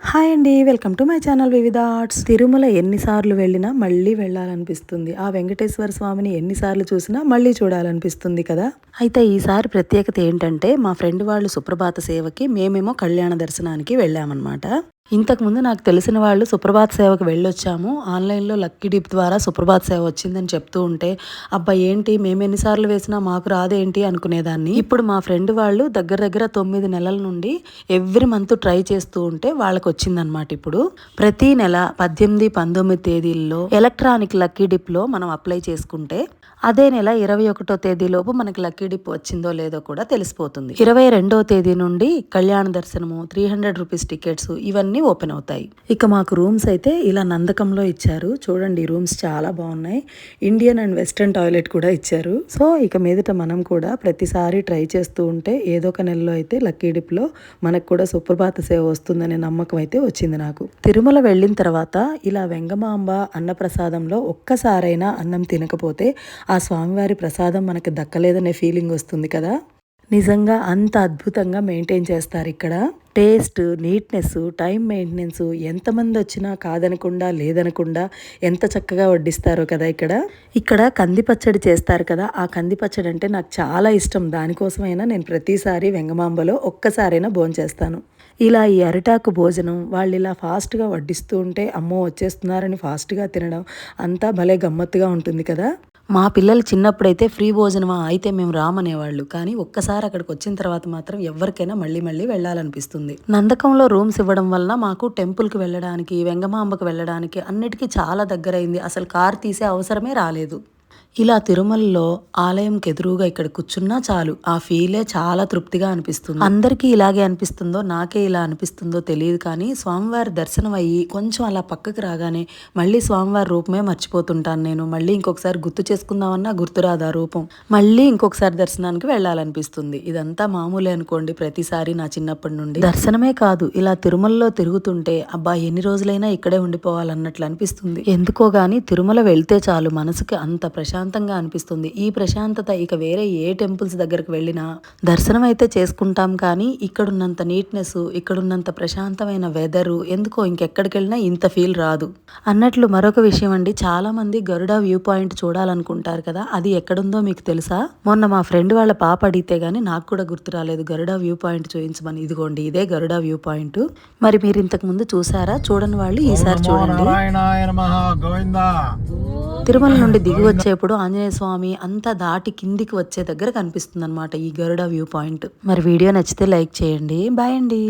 Hi అండి welcome to my channel Vividha arts. Tirumala ఎన్నిసార్లు వెళ్ళినా మళ్ళీ వెళ్ళాలనిపిస్తుంది. ఆ వెంకటేశ్వర స్వామిని ఎన్నిసార్లు చూసినా మళ్ళీ చూడాలనిపిస్తుంది కదా? అయితే ఈసారి ప్రత్యేకత ఏంటంటే మా ఫ్రెండ్ వాళ్ళు సుప్రభాత సేవకి మేమేమో కళ్యాణ దర్శనానికి వెళ్ళామన్నమాట. ఇంతకుముందు నాకు తెలిసిన వాళ్ళు సుప్రభాత్ సేవకు వెళ్ళొచ్చాము. ఆన్లైన్లో లక్కీ డిప్ ద్వారా సుప్రభాత్ సేవ వచ్చిందని చెప్తూ ఉంటే అబ్బా ఏంటి? మేము ఎన్నిసార్లు వేసినా మాకు రాదేంటి? అనుకునేదాన్ని. ఇప్పుడు మా ఫ్రెండ్ వాళ్ళు దగ్గర దగ్గర తొమ్మిది నెలల నుండి ఎవ్రీ మంత్ ట్రై చేస్తూ ఉంటే వాళ్ళకి వచ్చిందనమాట ఇప్పుడు. ప్రతి నెల పద్దెనిమిది పంతొమ్మిది తేదీల్లో ఎలక్ట్రానిక్ లక్కీ డిప్లో మనం అప్లై చేసుకుంటే అదే నెల ఇరవై ఒకటో తేదీలోపు మనకి లక్కీ డిప్ వచ్చిందో లేదో కూడా తెలిసిపోతుంది. ఇరవై రెండో తేదీ నుండి కళ్యాణ దర్శనము త్రీ హండ్రెడ్ రూపీస్ టికెట్స్ ఇవన్నీ ఓపెన్ అవుతాయి. ఇక మాకు రూమ్స్ అయితే ఇలా నందకంలో ఇచ్చారు. చూడండి రూమ్స్ చాలా బాగున్నాయి. ఇండియన్ అండ్ వెస్ట్రన్ టాయిలెట్ కూడా ఇచ్చారు. సో ఇక మీదట మనం కూడా ప్రతిసారి ట్రై చేస్తూ ఉంటే ఏదో ఒక నెలలో అయితే లక్కీ డిప్లో మనకు కూడా సుప్రభాత సేవ వస్తుందనే నమ్మకం అయితే వచ్చింది నాకు. తిరుమల వెళ్ళిన తర్వాత ఇలా వెంగమాంబ అన్నప్రసాదంలో ఒక్కసారైనా అన్నం తినకపోతే ఆ స్వామివారి ప్రసాదం మనకు దక్కలేదనే ఫీలింగ్ వస్తుంది కదా? నిజంగా అంత అద్భుతంగా మెయింటైన్ చేస్తారు ఇక్కడ. టేస్ట్ నీట్నెస్ టైం మెయింటెనెన్స్ ఎంతమంది వచ్చినా కాదనకుండా లేదనకుండా ఎంత చక్కగా వడ్డిస్తారో కదా ఇక్కడ. ఇక్కడ కంది పచ్చడి చేస్తారు కదా ఆ కంది పచ్చడి అంటే నాకు చాలా ఇష్టం. దానికోసమైనా నేను ప్రతిసారి వెంగమాంబలో ఒక్కసారైనా భోంచేస్తాను ఇలా ఈ అరిటాకు భోజనం వాళ్ళు ఇలా ఫాస్ట్గా వడ్డిస్తూ ఉంటే అమ్మో వచ్చేస్తున్నారని ఫాస్ట్గా తినడం అంతా భలే గమ్మత్తుగా ఉంటుంది కదా. మా పిల్లలు చిన్నప్పుడైతే ఫ్రీ భోజనమా అయితే మేము రామనేవాళ్ళు కానీ ఒక్కసారి అక్కడికి వచ్చిన తర్వాత మాత్రం ఎవరికైనా మళ్ళీ మళ్ళీ వెళ్ళాలనిపిస్తుంది. నందకంలో రూమ్స్ ఇవ్వడం వల్ల మాకు టెంపుల్కి వెళ్ళడానికి వెంగమాంబకు వెళ్ళడానికి అన్నిటికీ చాలా దగ్గరైంది. అసలు కార్ తీసే అవసరమే రాలేదు. ఇలా తిరుమలలో ఆలయంకి ఎదురుగా ఇక్కడ కూర్చున్నా చాలు. ఆ ఫీలే చాలా తృప్తిగా అనిపిస్తుంది. అందరికీ ఇలాగే అనిపిస్తుందో నాకే ఇలా అనిపిస్తుందో తెలియదు కానీ స్వామివారి దర్శనం అయ్యి కొంచెం అలా పక్కకు రాగానే మళ్ళీ స్వామివారి రూపమే మర్చిపోతుంటాను నేను. మళ్ళీ ఇంకొకసారి గుర్తు చేసుకుందామన్నా గుర్తురాదు ఆ రూపం. మళ్ళీ ఇంకొకసారి దర్శనానికి వెళ్ళాలనిపిస్తుంది. ఇదంతా మామూలే అనుకోండి ప్రతిసారి నా చిన్నప్పటి నుండి. దర్శనమే కాదు ఇలా తిరుమలలో తిరుగుతుంటే అబ్బా ఎన్ని రోజులైనా ఇక్కడే ఉండిపోవాలన్నట్లు అనిపిస్తుంది. ఎందుకో గాని తిరుమల వెళ్తే చాలు మనసుకి అంత ప్రశాంత ప్రశాంతంగా అనిపిస్తుంది. ఈ ప్రశాంతత ఇక వేరే ఏ టెంపుల్స్ దగ్గరకు వెళ్ళినా దర్శనం అయితే చేసుకుంటాం కానీ ఇక్కడున్నంత నీట్నెస్ ఇక్కడున్నంత ప్రశాంతమైన వెదరు ఎందుకో ఇంకెక్కడికి వెళ్ళినా ఇంత ఫీల్ రాదు. అన్నట్లు మరొక విషయం అండి. చాలా మంది గరుడ వ్యూ పాయింట్ చూడాలనుకుంటారు కదా అది ఎక్కడుందో మీకు తెలుసా? మొన్న మా ఫ్రెండ్ వాళ్ళ పాప అడిగితే గానీ నాకు కూడా గుర్తు రాలేదు. గరుడ వ్యూ పాయింట్ చూపించమని ఇదిగోండి ఇదే గరుడ వ్యూ పాయింట్. మరి మీరు ఇంతకు ముందు చూసారా? చూడని వాళ్ళు ఈసారి చూడండి. తిరుమల నుండి దిగి వచ్చేప్పుడు ఆంజనేయ స్వామి అంతా దాటి కిందికి వచ్చే దగ్గర కనిపిస్తుంది అనమాట ఈ గరుడ వ్యూ పాయింట్. మరి వీడియో నచ్చితే లైక్ చేయండి. బాయ్ అండి.